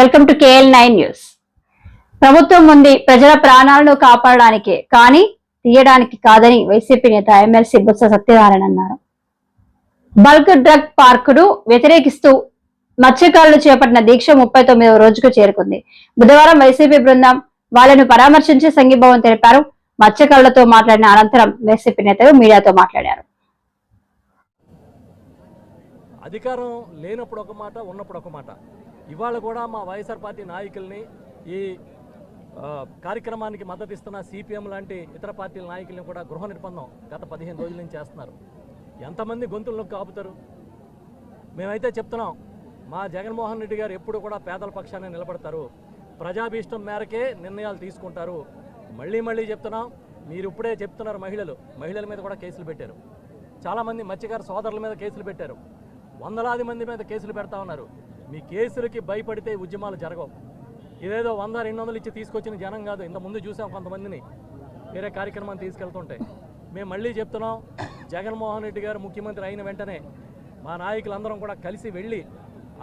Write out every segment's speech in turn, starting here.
Welcome to KL nine news ప్రభుత్వం ఉంది ప్రజల ప్రాణాలను కాపాడడానికే కానీ తీయడానికి కాదని వైసీపీ నేత ఎమ్మెల్సీ బొత్స సత్యనారాయణ అన్నారు. బల్క్ డ్రగ్ పార్కును వ్యతిరేకిస్తూ మత్స్యకారులు చేపట్టిన దీక్ష ముప్పై తొమ్మిదవ రోజుకు చేరుకుంది. బుధవారం వైసీపీ బృందం వాళ్ళను పరామర్శించి సంఘీభావం తెలిపారు. మత్స్యకారులతో మాట్లాడిన అనంతరం వైసీపీ నేతలు మీడియాతో మాట్లాడారు. అధికారం లేనప్పుడు ఒక మాట ఉన్నప్పుడు ఒక మాట. ఇవాళ కూడా మా వైఎస్ఆర్ పార్టీ నాయకుల్ని ఈ కార్యక్రమానికి మద్దతు ఇస్తున్న సిపిఎం లాంటి ఇతర పార్టీల నాయకుల్ని కూడా గృహ నిర్బంధం గత పదిహేను రోజుల నుంచి చేస్తున్నారు. ఎంతమంది గొంతులను కాపుతారు మేమైతే చెప్తున్నాం మా జగన్మోహన్ రెడ్డి గారు ఎప్పుడు కూడా పేదల పక్షాన్ని నిలబడతారు. ప్రజాభీష్టం మేరకే నిర్ణయాలు తీసుకుంటారు. మళ్ళీ మళ్ళీ చెప్తున్నాం మీరు ఇప్పుడే చెప్తున్నారు మహిళలు మహిళల మీద కూడా కేసులు పెట్టారు. చాలామంది మత్స్యకార సోదరుల మీద కేసులు పెట్టారు. వందలాది మంది మీద కేసులు పెడతా ఉన్నారు. మీ కేసులకి భయపడితే ఉద్యమాలు జరగవు. ఇదేదో వంద రెండు వందలు ఇచ్చి తీసుకొచ్చిన జనం కాదు. ఇంత ముందు చూసాం కొంతమందిని. వేరే కార్యక్రమాన్ని తీసుకెళ్తుంటే. మేము మళ్ళీ చెప్తున్నాం జగన్మోహన్ రెడ్డి గారు ముఖ్యమంత్రి అయిన వెంటనే మా నాయకులందరం కూడా కలిసి వెళ్ళి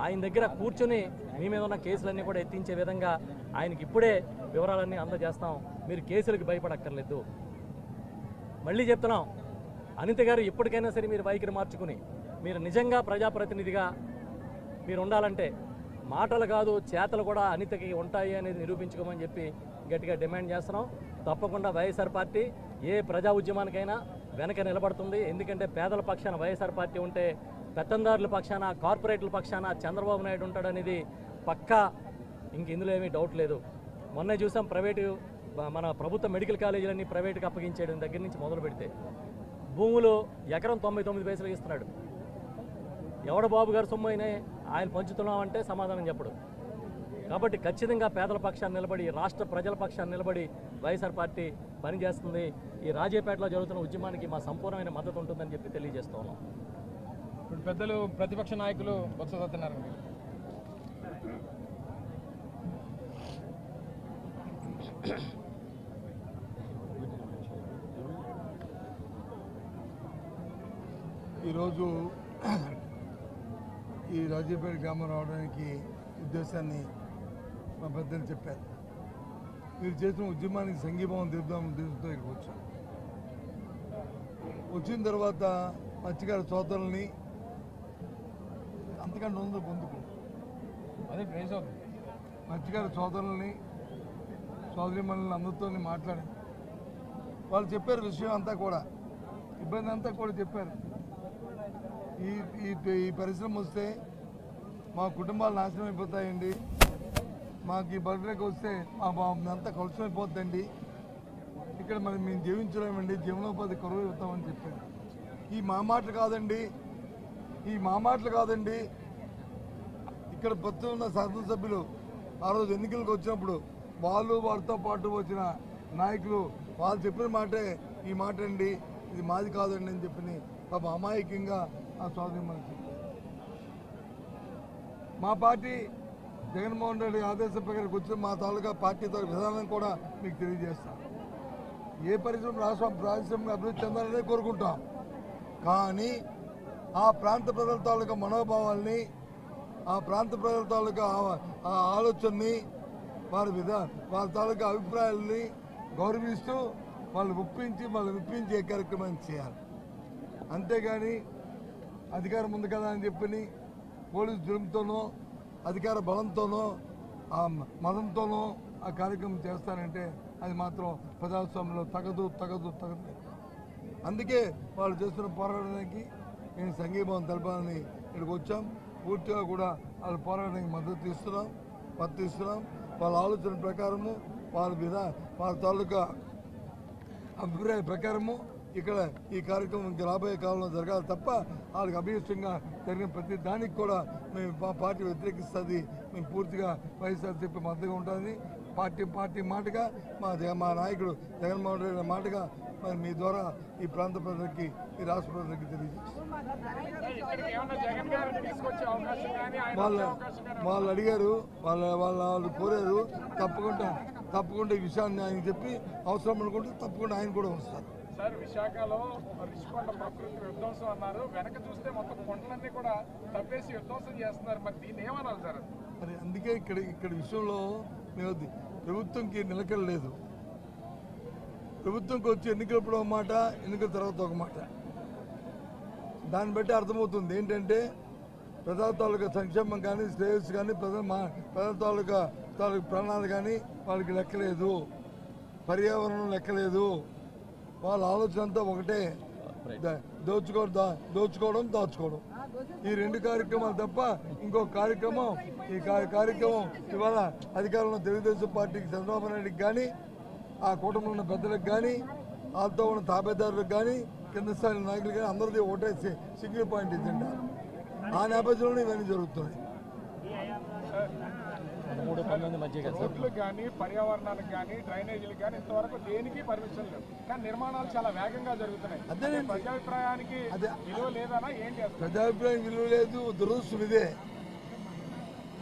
ఆయన దగ్గర కూర్చొని మీ మీద ఉన్న కేసులన్నీ కూడా ఎత్తించే విధంగా ఆయనకి ఇప్పుడే వివరాలన్నీ అందజేస్తాం. మీరు కేసులకు భయపడక్కర్లేదు. మళ్ళీ చెప్తున్నాం అనిత గారు ఇప్పటికైనా సరే మీరు వైఖరి మార్చుకుని మీరు నిజంగా ప్రజాప్రతినిధిగా మీరు ఉండాలంటే మాటలు కాదు చేతలు కూడా అనితకి ఉంటాయి అనేది నిరూపించుకోమని చెప్పి గట్టిగా డిమాండ్ చేస్తున్నాం. తప్పకుండా వైఎస్ఆర్ పార్టీ ఏ ప్రజా ఉద్యమానికైనా వెనక నిలబడుతుంది. ఎందుకంటే పేదల పక్షాన వైఎస్ఆర్ పార్టీ ఉంటే పెత్తందారుల పక్షాన కార్పొరేట్ల పక్షాన చంద్రబాబు నాయుడు ఉంటాడనేది పక్కా ఇంక ఇందులో ఏమీ డౌట్ లేదు. మొన్న చూసాం ప్రైవేటు మన ప్రభుత్వ మెడికల్ కాలేజీలన్నీ ప్రైవేటుకి అప్పగించేయడం దగ్గర నుంచి మొదలు పెడితే భూములు ఎకరం తొంభై తొమ్మిది పైసలు ఇస్తున్నాడు. ఎవడ బాబు గారు సొమ్ము అయినా ఆయన పంచుతున్నామంటే సమాధానం చెప్పడు. కాబట్టి ఖచ్చితంగా పేదల పక్షాన్ని నిలబడి రాష్ట్ర ప్రజల పక్షాన్ని నిలబడి వైఎస్ఆర్ పార్టీ పనిచేస్తుంది ఈ రాజేపేటలో జరుగుతున్న ఉద్యమానికి మా సంపూర్ణమైన మద్దతు ఉంటుందని చెప్పి తెలియజేస్తూ ఉన్నాం. ఇప్పుడు పెద్దలు ప్రతిపక్ష నాయకులు బొత్స సత్యనారాయణ ఈరోజు ఈ రాజీపేట గ్రామం రావడానికి ఉద్దేశాన్ని మా పెద్దలు చెప్పారు. మీరు చేసిన ఉద్యమానికి సంఘీభావం తీద్దాం ఉద్దేశంతో ఇక్కడికి వచ్చాం. వచ్చిన తర్వాత మత్స్యకార సోదరుల్ని అంతకంటే ఉంది పొందుకు అదే మత్స్యకార సోదరుల్ని సోదరిమణులని అందరితో మాట్లాడి. వాళ్ళు చెప్పారు విషయం అంతా కూడా. ఇబ్బంది అంతా కూడా చెప్పారు. ఈ ఈ పరిశ్రమ వస్తే మా కుటుంబాలు నాశనం అయిపోతాయండి. మాకు ఈ బర్త్డేకి వస్తే మా మా అంతా కలుషమైపోతుందండి ఇక్కడ మనం మేము జీవించలేమండి. జీవనోపాధి కరువు అవుతామని చెప్పారు. ఈ మా మాటలు కాదండి. ఈ మా మాటలు కాదండి. ఇక్కడ ప్రస్తుతం ఉన్న శాసనసభ్యులు ఆ రోజు ఎన్నికలకు వచ్చినప్పుడు వాళ్ళు వారితో పాటు వచ్చిన నాయకులు వాళ్ళు చెప్పిన మాటే ఈ మాట అండి ఇది మాది కాదండి అని చెప్పి పాప అమాయకంగా ఆ సోదరి మనకి. మా పార్టీ జగన్మోహన్ రెడ్డి ఆదేశం ప్రకారం వచ్చిన మా తాలూకా పార్టీ తరఫు విధానం కూడా మీకు తెలియజేస్తాం. ఏ పరిశ్రమ రాష్ట్రం పారిశ్రామిక అభివృద్ధి చెందాలనే కోరుకుంటాం. కానీ ఆ ప్రాంత ప్రజల తాలూకా మనోభావాల్ని ఆ ప్రాంత ప్రజల తాలూకా ఆ- ఆలోచనని వారి విధా వారి తాలూకా అభిప్రాయాలని గౌరవిస్తూ వాళ్ళు ఒప్పించి వాళ్ళు విప్పించే కార్యక్రమాన్ని చేయాలి. అంతేగాని అధికారం ఉంది కదా అని చెప్పని పోలీసు జులుంతోనో అధికార బలంతోనో ఆ మదంతోనో ఆ కార్యక్రమం చేస్తారంటే అది మాత్రం ప్రజాస్వామ్యంలో తగదు తగదు తగదు. అందుకే వాళ్ళు చేస్తున్న పోరాటానికి నేను సంఘీభావం తెలపాలని ఇక్కడికి వచ్చాం. పూర్తిగా కూడా వాళ్ళ పోరాటానికి మద్దతు ఇస్తున్నాం మద్దతు ఇస్తున్నాం. వాళ్ళ ఆలోచన ప్రకారము వాళ్ళ విధా వాళ్ళ తాలూకా అభిప్రాయ ప్రకారము ఇక్కడ ఈ కార్యక్రమం రాబోయే కాలంలో జరగాలి తప్ప వాళ్ళకి అభిష్టంగా జరిగిన ప్రతి దానికి కూడా మేము మా పార్టీ వ్యతిరేకిస్తుంది. మేము పూర్తిగా వైఎస్ఆర్సీపీ మద్దతుగా ఉంటుంది పార్టీ పార్టీ మాటగా మా మా నాయకుడు జగన్మోహన్ రెడ్డి మాటగా మరి మీ ద్వారా ఈ ప్రాంత ప్రజలకి ఈ రాష్ట్ర ప్రజలకి తెలియజేస్తాం వాళ్ళ వాళ్ళు అడిగారు వాళ్ళ వాళ్ళ వాళ్ళు కోరారు తప్పకుండా తప్పకుండా ఈ విషయాన్ని ఆయన చెప్పి అవసరం అనుకుంటే తప్పకుండా ఆయన కూడా వస్తారు. సార్ విశాఖలో రిషికొండ ప్రకృతి విధ్వంసం అన్నారు. వెనక చూస్తే మొత్తం కొండలన్నీ కూడా తప్పేసి విధ్వంసం చేస్తున్నారు. మరి దీన్ని ఏమన్నారు సార్? మరి అందుకే ఇక్కడ ఇక్కడ విషయంలో మేము ప్రభుత్వంకి నిలకడ లేదు ప్రభుత్వంకి వచ్చి ఎన్నికలప్పుడు ఒక మాట ఎన్నికల తర్వాత ఒక మాట. దాన్ని బట్టి అర్థమవుతుంది. ఏంటంటే ప్రజల తాలూకా సంక్షేమం కానీ శ్రేయస్సు కానీ ప్రజల మా ప్రజల తాలూకా తాలూకా ప్రాణాలు కానీ వాళ్ళకి లెక్కలేదు. పర్యావరణం లెక్కలేదు. వాళ్ళ ఆలోచన అంతా ఒకటే. దోచుకోవడం దోచుకోవడం దాచుకోవడం. ఈ రెండు కార్యక్రమాలు తప్ప ఇంకో కార్యక్రమం ఈ కార్యక్రమం ఇవాళ అధికారంలో తెలుగుదేశం పార్టీకి చంద్రబాబు నాయుడుకి కానీ ఆ కూటమిలో ఉన్న పెద్దలకు కానీ వాళ్ళతో ఉన్న తాబేదారులకు కానీ కింద స్థాయి నాయకులు కానీ అందరిది ఒకటే సింగిల్ పాయింట్ ఎజెండా ఆ నేపథ్యంలోనే ఇవన్నీ జరుగుతున్నాయి. మూడు పంతొమ్మిది మధ్య రోడ్లకు కానీ పర్యావరణానికి కానీ డ్రైనేజీలకు కానీ ఇంతవరకు దేనికి పర్మిషన్ లేవు. కానీ నిర్మాణాలు చాలా వేగంగా జరుగుతున్నాయి. ప్రజాభిప్రాయానికి అదే. విలువ లేదనా ఏంటి అసలు ప్రజాభిప్రాయం విలువ లేదు దురదృష్టం ఇదే.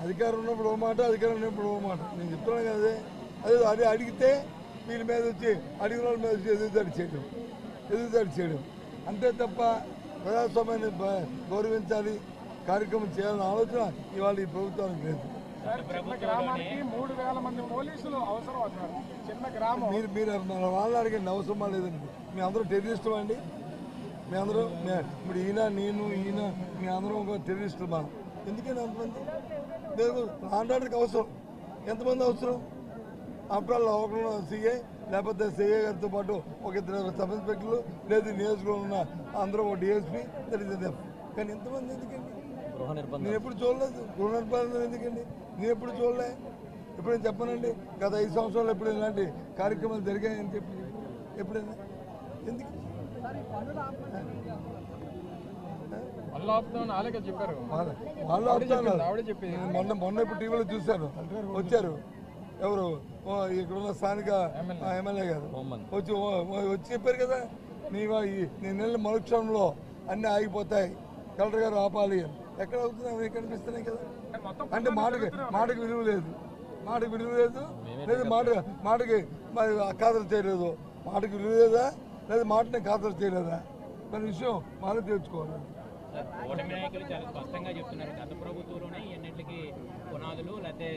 అధికారం ఉన్నప్పుడు ఓ మాట అధికారం ఉన్నప్పుడు ఓ మాట. నేను చెప్తున్నాను కదే అదే. అది అడిగితే వీళ్ళ మీద వచ్చి అడిగిన వాళ్ళ మీద వచ్చి ఎదుగుదాడి చేయడం. ఎదుగుదాడి చేయడం. అంతే తప్ప ప్రజాస్వామ్యాన్ని గౌరవించాలి కార్యక్రమం చేయాలన్న ఆలోచన ఇవాళ ఈ ప్రభుత్వానికి లేదు. సార్, చిన్న గ్రామానికి మూడు వేల మంది పోలీసులు అవసరం అన్నారు. చిన్న గ్రామం. మీరు మీరు మన వాళ్ళని అడిగండి అవసరమా లేదండి. మీ అందరూ టెర్రరిస్టులు అండి. మీ అందరూ ఇప్పుడు ఈయన నేను ఈయన మీ అందరం ఒక టెర్రరిస్టులు మనం. ఎందుకని అంతమంది లేదు ఆంధ్రాకి అవసరం. ఎంతమంది అవసరం? అప్పుడు ఒకరు సీఏ లేకపోతే సీఏ గారితో పాటు ఒక ఇద్దరు సబ్ ఇన్స్పెక్టర్లు లేదు నియోజకవర్గంలో ఉన్న అందరూ ఒక డిఎస్పీ తెలియదు కానీ ఎంతమంది ఎందుకండి? గృహ నిర్బంధం. నేను ఎప్పుడు చూడలేదు. గృహ నిర్బంధం ఎందుకండి? నేను ఎప్పుడు చూడలే. ఎప్పుడైనా చెప్పనండి గత ఐదు సంవత్సరాలు ఎప్పుడు ఇలాంటి కార్యక్రమాలు జరిగాయని చెప్పి ఎప్పుడైనా? ఎందుకు? వాళ్ళ. నేను మొన్న మొన్న ఇప్పుడు టీవీలో చూశాను. వచ్చారు. ఎవరు? ఓ, ఇక్కడ ఉన్న స్థానిక ఎమ్మెల్యే. గారు. వచ్చి వచ్చి చెప్పారు కదా నీ నీ నెల మరుక్షణంలో అన్నీ ఆగిపోతాయి. కలెక్టర్ గారు ఆపాలి అని. ఎక్కడ అవుతున్నాయి అవి కనిపిస్తున్నాయి కదా? అంటే మాటకి మాటకి విలువ లేదు. మాటకి విలువ లేదు. లేదు మాట మాటకి మరి ఖాతరు చేయలేదు. మాటకి విలువ లేదా? లేదా మాటని ఖాతరు చేయలేదా? మన విషయం మనం తెచ్చుకోవాలి ఓటమి నాయకులు చాలా స్పష్టంగా చెప్తున్నారు. గత ప్రభుత్వంలోనే ఈ అన్నింటికి పునాదులు లేకపోతే